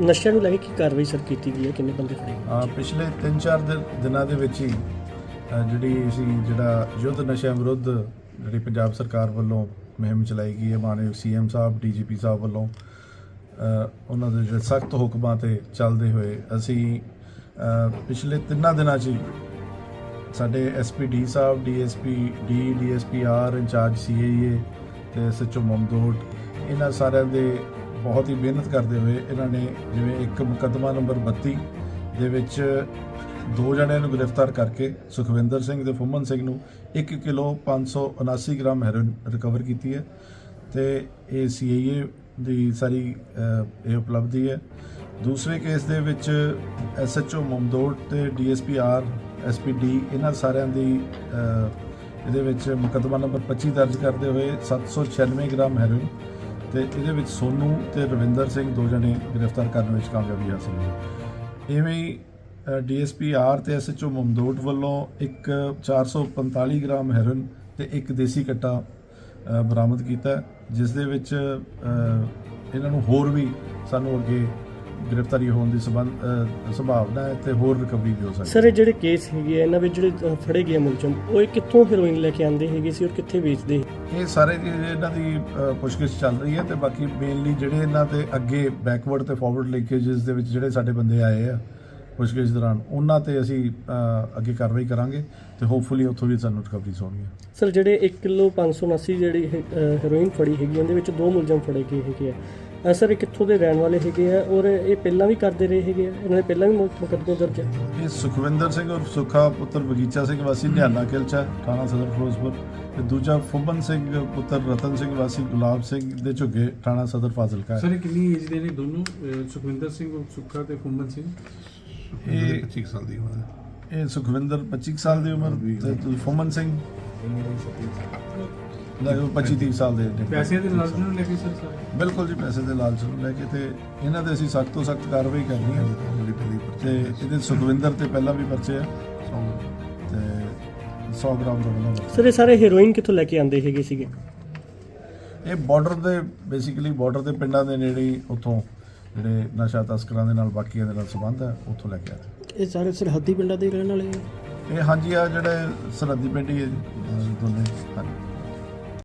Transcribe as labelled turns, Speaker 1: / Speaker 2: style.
Speaker 1: ਨਸ਼ਿਆਂ ਨੂੰ ਲੈ ਕੇ ਕੀ ਕਾਰਵਾਈ ਸਰ ਕੀਤੀ ਗਈ ਹੈ ਕਿੰਨੇ ਬੰਦੇ ਫੜੇ ਗਏ?
Speaker 2: ਆ ਪਿਛਲੇ 3-4 ਦਿਨ ਦਿਨਾਂ ਦੇ ਵਿੱਚ ਹੀ ਅ, ਜਿਹੜੀ ਅਸੀਂ ਜਿਹੜਾ ਯੁੱਧ ਨਸ਼ਿਆਂ ਵਿਰੁੱਧ ਜਿਹੜੀ ਪੰਜਾਬ ਸਰਕਾਰ ਵੱਲੋਂ ਮੁਹਿੰਮ ਚਲਾਈ ਗਈ ਹੈ ਮਾਨਯੋਗ ਸੀਐਮ ਸਾਹਿਬ ਡੀਜੀਪੀ ਸਾਹਿਬ ਵੱਲੋਂ ਅ, ਉਹਨਾਂ ਦੇ ਜਿਹੜੇ ਸਖਤ ਹੁਕਮਾਂ ਤੇ ਚੱਲਦੇ ਹੋਏ ਅਸੀਂ ਅ, ਪਿਛਲੇ ਤਿੰਨਾਂ ਦਿਨਾਂ 'ਚ ਹੀ ਸਾਡੇ ਐਸਪੀਡੀ ਸਾਹਿਬ DSP D DSP R incharge CIA ਤੇ ਸੱਚੋ ਮਮਦੋਟ ਇਹਨਾਂ ਸਾਰਿਆਂ ਦੇ ਬਹੁਤ ਹੀ ਮਿਹਨਤ ਕਰਦੇ ਹੋਏ ਇਹਨਾਂ ਨੇ ਜਿਵੇਂ ਇੱਕ ਮੁਕੱਦਮਾ ਨੰਬਰ 32 ਦੇ ਵਿੱਚ ਦੋ ਜਣਿਆਂ ਨੂੰ ਗ੍ਰਿਫਤਾਰ ਕਰਕੇ ਸੁਖਵਿੰਦਰ ਸਿੰਘ ਤੇ ਫੁੰਮਨ ਸਿੰਘ ਨੂੰ 1 ਕਿਲੋ 579 ਗ੍ਰਾਮ ਹੈਰੋਇਨ ਰਿਕਵਰ ਕੀਤੀ ਹੈ ਤੇ ਇਹ ਸੀਏਏ ਦੀ ਸਾਰੀ ਇਹ ਉਪਲਬਧੀ ਹੈ। ਦੂਸਰੇ ਕੇਸ ਦੇ ਵਿੱਚ ਐਸਐਚਓ ਮਮਦੋਟ ਤੇ ਡੀਐਸਪੀ ਆਰ ਐਸਪੀਡੀ ਇਹਨਾਂ ਸਾਰਿਆਂ ਦੀ ਇਹਦੇ ਵਿੱਚ ਮੁਕੱਦਮਾ ਨੰਬਰ 25 ਦਰਜ ਕਰਦੇ ਹੋਏ 796 ਗ੍ਰਾਮ ਹੈਰੋਇਨ ਤੇ ਇਹਦੇ ਵਿੱਚ ਸੋਨੂ ਤੇ ਰਵਿੰਦਰ ਸਿੰਘ ਦੋ ਜਣੇ ਗ੍ਰਿਫਤਾਰ ਕਰਨ ਵਿੱਚ ਕਾਮਯਾਬੀ ਹਾਸਲ ਹੋਈ। ਇਵੇਂ ਹੀ ਡੀਐਸਪੀ ਆਰ ਤੇ ਐਸਐਚਓ ਮਮਦੋਟ ਵੱਲੋਂ ਇੱਕ 445 ਗ੍ਰਾਮ ਹੈਰੋਇਨ ਤੇ ਇੱਕ ਦੇਸੀ ਕੱਟਾ ਬਰਾਮਦ ਕੀਤਾ, ਜਿਸ ਦੇ ਵਿੱਚ ਇਹਨਾਂ ਨੂੰ ਹੋਰ ਵੀ ਸਾਨੂੰ ਅੱਗੇ ਗ੍ਰਿਫਤਾਰੀ ਹੋਣ ਦੀ ਸੰਭਾਵਨਾ ਹੈ ਤੇ ਹੋਰ ਰਿਕਵਰੀ ਵੀ ਹੋ ਸਕਦੀ ਹੈ
Speaker 1: ਸਰ ਇਹ ਜਿਹੜੇ ਕੇਸ ਹੈਗੇ ਆ ਇਹਨਾਂ ਵਿੱਚ ਜਿਹੜੇ ਅ, ਫੜੇ ਗਏ ਮੁਲਜ਼ਮ ਉਹ ਇਹ ਕਿੱਥੋਂ ਹੈਰੋਇਨ ਲੈ ਕੇ ਆਉਂਦੇ ਹੈਗੇ ਸੀ ਔਰ ਕਿੱਥੇ ਵੇਚਦੇ?
Speaker 2: ਇਹ ਸਾਰੇ ਇਹਨਾਂ ਦੀ ਅ, ਪੁੱਛਗਿੱਛ ਚੱਲ ਰਹੀ ਹੈ ਤੇ ਬਾਕੀ ਮੇਨਲੀ ਜਿਹੜੇ ਇਹਨਾਂ ਤੇ ਅੱਗੇ ਬੈਕਵਰਡ ਤੇ ਫਾਰਵਰਡ ਲਿੰਕੇजेस ਦੇ ਵਿੱਚ ਜਿਹੜੇ ਸਾਡੇ ਬੰਦੇ ਆਏ ਆ ਪੁੱਛਗਿੱਛ ਦੌਰਾਨ ਉਹਨਾਂ ਤੇ ਅਸੀਂ ਅ, ਅੱਗੇ ਕਾਰਵਾਈ ਕਰਾਂਗੇ ਤੇ ਹੋਪਫੁਲੀ ਉੱਥੋਂ ਵੀ ਸਾਨੂੰ ਰਿਕਵਰੀਜ਼ ਹੋਣਗੀਆਂ।
Speaker 1: ਸਰ ਜਿਹੜੇ 1 ਕਿਲੋ 579 ਜਿਹੜੀ ਹੈਰੋਇਨ ਫੜੀ ਹੈਗੀ ਉਹਦੇ ਵਿੱਚ ਦੋ ਮੁਲਜ਼ਮ ਫੜੇ ਗਏ ਹੈਗੇ ਆ। ਸਰ ਇਹ ਕਿੱਥੋਂ ਦੇ ਰਹਿਣ ਵਾਲੇ ਹੈਗੇ ਆ ਔਰ ਇਹ ਪਹਿਲਾਂ ਵੀ ਕਰਦੇ ਰਹੇ ਹੈਗੇ ਆ? ਇਹਨਾਂ ਦੇ ਪਹਿਲਾਂ ਵੀ ਮੁ- ਮੁਕੱਦਮੇ ਦਰਜ ਹੈ
Speaker 2: ਇਹ ਸੁਖਵਿੰਦਰ ਸਿੰਘ ਔਰ ਸੁਖਾ ਪੁੱਤਰ ਬਗੀਚਾ ਸਿੰਘ ਵਾਸੀ ਨਿਹਾਲਾ ਕਿਲਚਾ ਥਾਣਾ ਸਦਰ ਫਿਰੋਜ਼ਪੁਰ। ਤੇ ਦੂਜਾ ਫੁੰਬਨ ਸਿੰਘ ਪੁੱਤਰ ਰਤਨ ਸਿੰਘ ਵਾਸੀ ਗੁਲਾਬ ਸਿੰਘ ਦੇ ਝੁੱਗੇ ਥਾਣਾ ਸਦਰ ਫਾਜ਼ਿਲਕਾ ਹੈ।
Speaker 3: ਸਰ ਇਹ ਕਿੰਨੀ ਏਜ ਦੇ ਨੇ ਦੋਨੋਂ ਅਹ ਸੁਖਵਿੰਦਰ ਸਿੰਘ ਔਰ ਸੁੱਖਾ ਤੇ ਫੁੰਮਨ ਸਿੰਘ?
Speaker 2: ਇਹ 25 ਸਾਲ ਦੀ ਉਮਰ ਇਹ ਸੁਖਵਿੰਦਰ 25 ਸਾਲ ਦੀ ਉਮਰ ਤੇ ਫੁੰਮਨ ਸਿੰਘ? ਲਗਭਗ 25 30 ਸਾਲ ਦੇ ਨੇ।
Speaker 3: ਪੈਸਿਆਂ ਦੇ ਲਾਲਚ ਨੂੰ ਲੈ ਕੇ ਸਰ ਸਰ?
Speaker 2: ਬਿਲਕੁਲ ਜੀ ਪੈਸੇ ਦੇ ਲਾਲਚ ਨੂੰ ਲੈ ਕੇ ਤੇ ਇਹਨਾਂ ਦੇ ਅਸੀਂ ਸਖਤ ਤੋਂ ਸਖਤ ਕਾਰਵਾਈ ਕਰਨੀ ਹੈ। ਤੇ ਇਹਦੇ ਸੁਖਵਿੰਦਰ ਤੇ ਪਹਿਲਾਂ ਵੀ ਪਰਚੇ ਆ। ਤੇ 100 ਗ੍ਰਾਮ ਦਾ ਬਣਾਉਂਦਾ
Speaker 1: ਸਰ ਇਹ ਸਾਰੇ ਹੈਰੋਇਨ ਕਿੱਥੋਂ ਲੈ ਕੇ ਆਉਂਦੇ ਹੈਗੇ ਸੀਗੇ?
Speaker 2: ਇਹ ਬਾਰਡਰ ਦੇ ਬੇਸਿਕਲੀ ਬਾਰਡਰ ਦੇ ਪਿੰਡਾਂ ਦੇ ਨੇੜੇ ਉੱਥੋਂ ਜਿਹੜੇ ਨਸ਼ਾ ਤਸਕਰਾਂ ਦੇ ਨਾਲ ਬਾਕੀਆਂ ਦੇ ਨਾਲ ਸੰਬੰਧ ਹੈ ਉੱਥੋਂ ਲੈ ਕੇ ਆਏ।
Speaker 1: ਇਹ ਸਾਰੇ ਸਰਹੱਦੀ ਪਿੰਡਾਂ ਦੇ ਰਹਿਣ ਵਾਲੇ
Speaker 2: ਇਹ ਹਾਂਜੀ ਆ ਜਿਹੜੇ ਸਰਹੱਦੀ ਪਿੰਡ ਹੀ ਹੈ ਜੀ, ਅਹ ਦੋਨੇ ਹਾਂਜੀ।